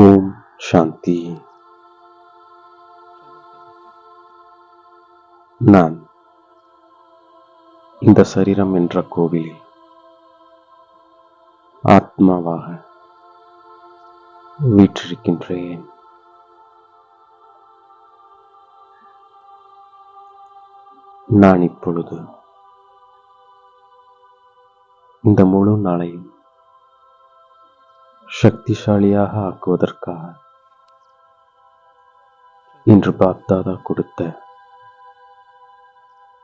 ஓம் சாந்தி. நான் இந்த சரீரம் என்ற கோவிலில் ஆத்மாவாக வீற்றிருக்கின்றேன். நான் இப்பொழுது இந்த முழு நாளையும் சக்திசாலியாக ஆக்குவதற்காக. இன்று பாப்தாதா கொடுத்த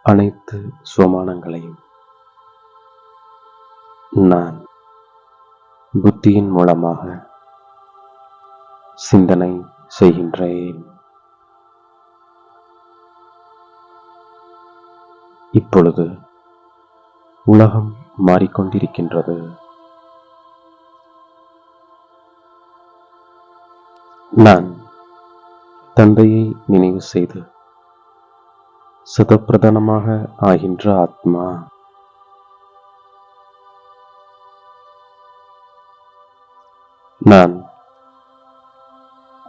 அனைத்து சுவமானங்களையும் நான் புத்தியின் மூலமாக சிந்தனை செய்கின்றேன். இப்பொழுது உலகம் மாறிக்கொண்டிருக்கின்றது. நான் தந்தையை நினைவு செய்து சுதப்பிரதானமாக ஆகின்ற ஆத்மா. நான்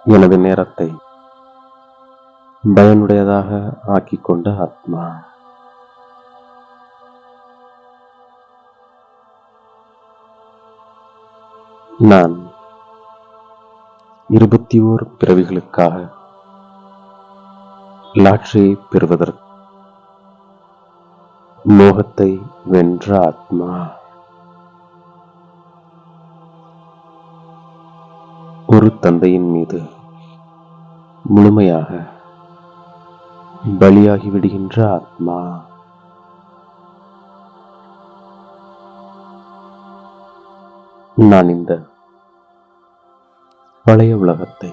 எனது நேரத்தை பயனுடையதாக ஆக்கிக்கொண்ட ஆத்மா. நான் இருபத்தி ஓர் பிறவிகளுக்காக லாட்சியை பெறுவதற்கு மோகத்தை வென்ற ஆத்மா. ஒரு தந்தையின் மீது முழுமையாக பலியாகி விடுகின்ற ஆத்மா. நான் இந்த பழைய உலகத்தை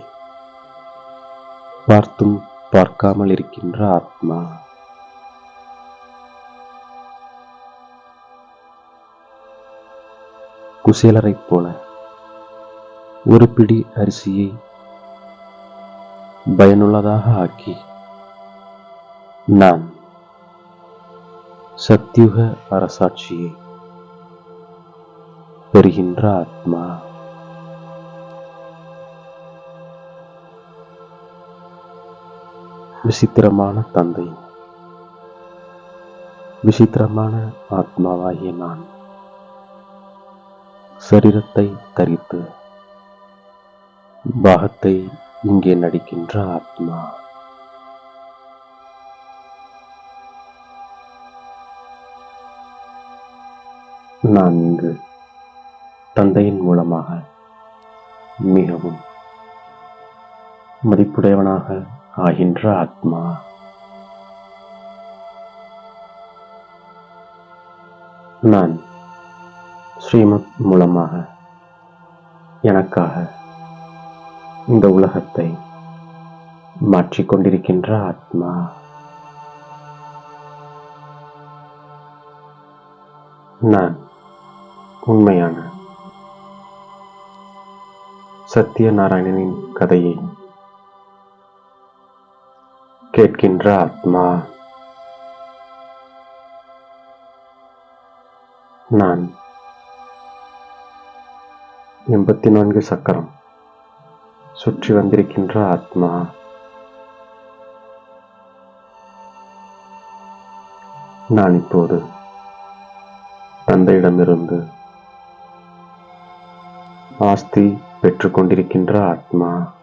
பார்த்தும் பார்க்காமல் இருக்கின்ற ஆத்மா. குசேலரைப் போல ஒரு பிடி அரிசியை பயனுள்ளதாக ஆக்கி நான் சத்யுக அரசாட்சியை பெறுகின்ற ஆத்மா. விசித்திரமான தந்தை. விசித்திரமான ஆத்மாவாகிய நான் சரீரத்தை தரித்து பாகத்தை இங்கே நடிக்கின்ற ஆத்மா. நான் இங்கு தந்தையின் மூலமாக மிகவும் மதிப்புடையவனாக ஆகின்ற ஆத்மா. நான் ஸ்ரீமத் மூலமாக எனக்காக இந்த உலகத்தை மாற்றிக்கொண்டிருக்கின்ற ஆத்மா. நான் உண்மையான சத்யநாராயணனின் கதையை கேட்கின்ற ஆத்மா. நான். எண்பத்தி நான்கு சக்கரம். சுற்றி வந்திருக்கின்ற ஆத்மா. நான் இப்போது தந்தையிடமிருந்து ஆஸ்தி பெற்றுக்கொண்டிருக்கின்ற ஆத்மா.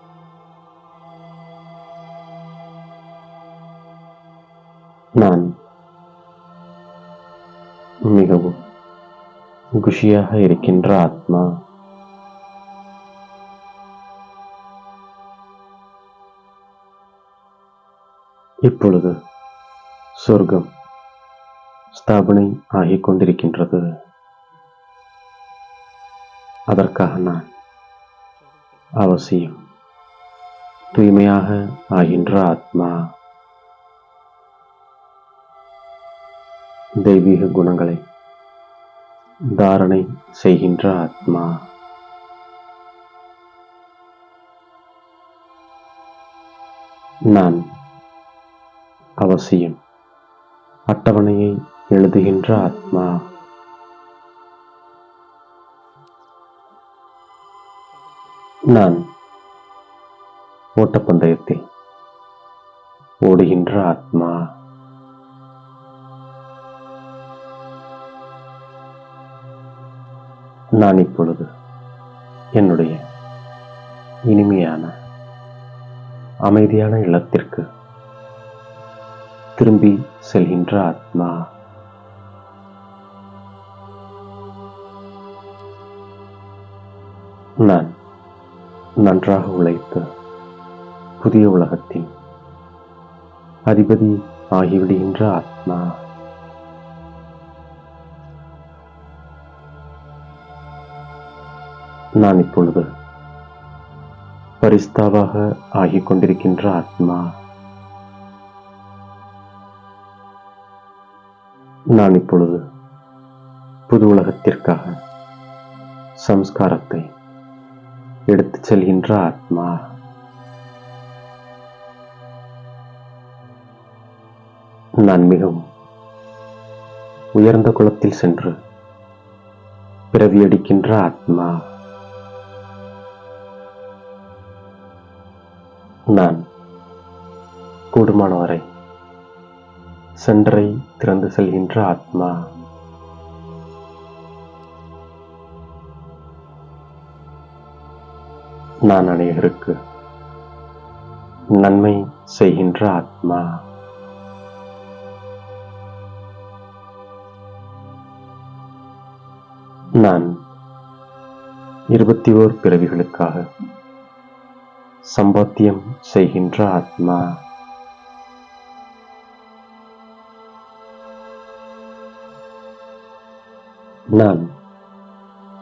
நான் மிகவும் குஷியாக இருக்கின்ற ஆத்மா. இப்பொழுது சொர்க்கம் ஸ்தாபனை ஆகிக் கொண்டிருக்கின்றது. அதற்காக நான் அவசியம் தூய்மையாக ஆகின்ற ஆத்மா. தெய்வீக குணங்களை தாரணை செய்கின்ற ஆத்மா. நான் அவசியம் அட்டவணையை எழுதுகின்ற ஆத்மா. நான் ஓட்டப்பந்தயத்தில் ஓடுகின்ற ஆத்மா. நான் இப்பொழுது என்னுடைய இனிமையான அமைதியான இல்லத்திற்கு திரும்பி செல்கின்ற ஆத்மா. நான் நன்றாக உழைத்து புதிய உலகத்தின் அதிபதி ஆகிவிடுகின்ற ஆத்மா. நான் இப்பொழுது பரிஸ்தாவாக ஆகிக் கொண்டிருக்கின்ற ஆத்மா. நான் இப்பொழுது புது உலகத்திற்காக சம்ஸ்காரத்தை எடுத்துச் செல்கின்ற ஆத்மா. நான் மிகவும் உயர்ந்த குலத்தில் சென்று பிறவியடிக்கின்ற ஆத்மா. நான் கூடுமானவரை சென்றை திறந்து செல்கின்ற ஆத்மா. நான் அநேகருக்கு நன்மை செய்கின்ற ஆத்மா. நான் இருபத்தி ஓர் பிறவிகளுக்காக சம்பாத்தியம் செய்கின்ற ஆத்மா. நான்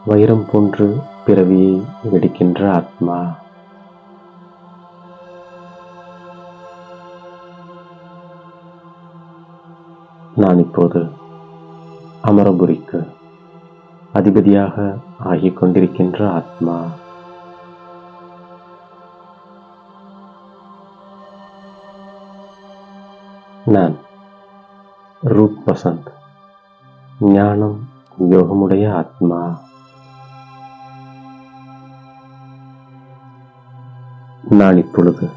வைரம் போன்று பிறவியை வெடிக்கின்ற ஆத்மா. நான் இப்போது அமரபுரிக்கு அதிபதியாக ஆகிக் கொண்டிருக்கின்ற ஆத்மா. நான் ரூப் வசந்த். ஞானம் யோகமுடைய ஆத்மா. நான் இப்பொழுது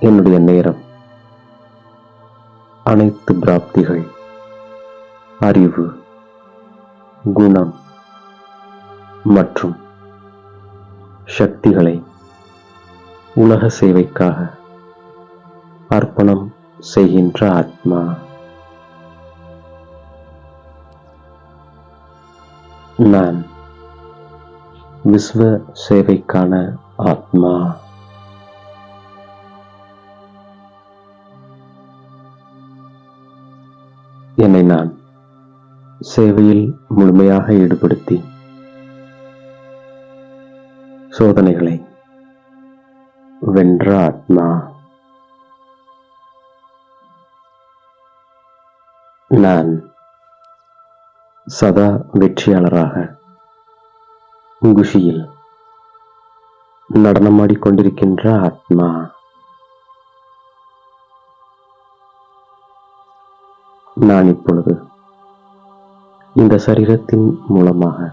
என்னுடைய நேரம். அனைத்து பிராப்திகள் அறிவு குணம் மற்றும் சக்திகளை உலக சேவைக்காக அர்ப்பணம் செய்கின்ற ஆத்மா. நான் விஸ்வ சேவைக்கான ஆத்மா. என்னை நான் சேவையில் முழுமையாக ஈடுபடுத்தி சோதனைகளை வென்ற ஆத்மா. நான் சதா வெற்றியாளராக குஷியில் நடனமாடிக்கொண்டிருக்கின்ற ஆத்மா. நான் இப்பொழுது இந்த சரீரத்தின் மூலமாக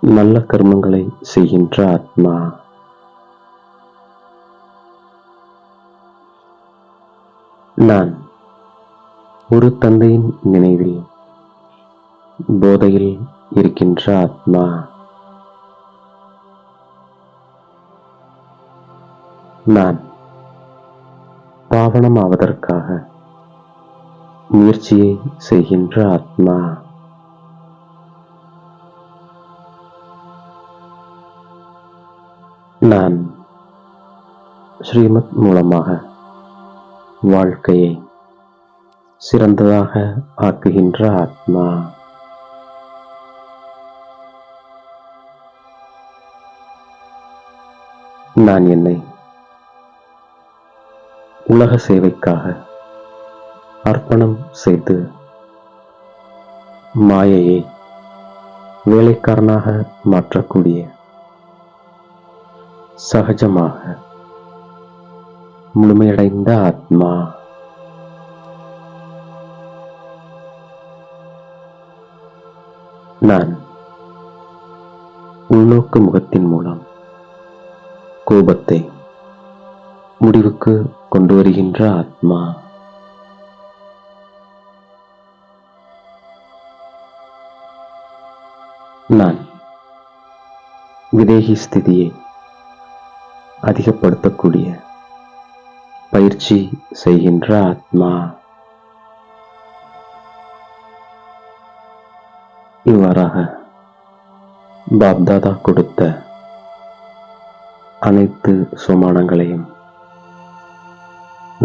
நல்ல கர்மங்களை செய்கின்ற ஆத்மா. நான் ஒரு தந்தையின் நினைவில் போதையில் இருக்கின்ற ஆத்மா நான் பாவனமாவதற்காக முயற்சியை செய்கின்ற ஆத்மா நான் ஸ்ரீமத் மூலமாக வாழ்க்கையை சிறந்ததாக ஆக்குகின்ற ஆத்மா. நான் என்னை உலக சேவைக்காக அர்ப்பணம் செய்து மாயையை வேலைக்காரனாக மாற்றக்கூடிய சகஜமாக முழுமையடைந்த ஆத்மா. நான் உள்நோக்கு முகத்தின் மூலம் கோபத்தை முடிவுக்கு கொண்டு வருகின்ற ஆத்மா. நான் விதேகி ஸ்திதியை அதிகப்படுத்தக்கூடிய பயிற்சி செய்கின்ற ஆத்மா. இவ்வாறாக பாப்தாதா கொடுத்த அனைத்து சுமானங்களையும்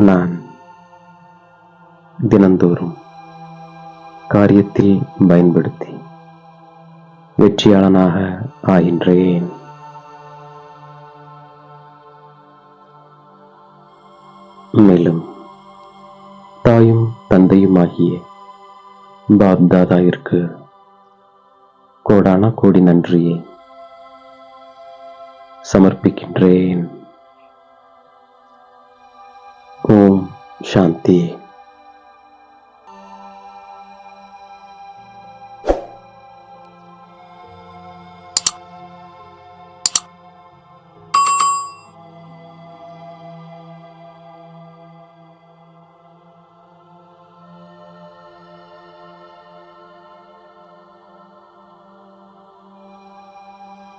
நான் தினந்தோறும் காரியத்தில் பயன்படுத்தி வெற்றியாளனாக ஆகின்றேன். மேலும் தாயும் தந்தையுமாகிய பாப்தாதாவிற்கு கோடான கோடி நன்றியை. சமர்ப்பிக்கின்றேன். ஓம் சாந்தி.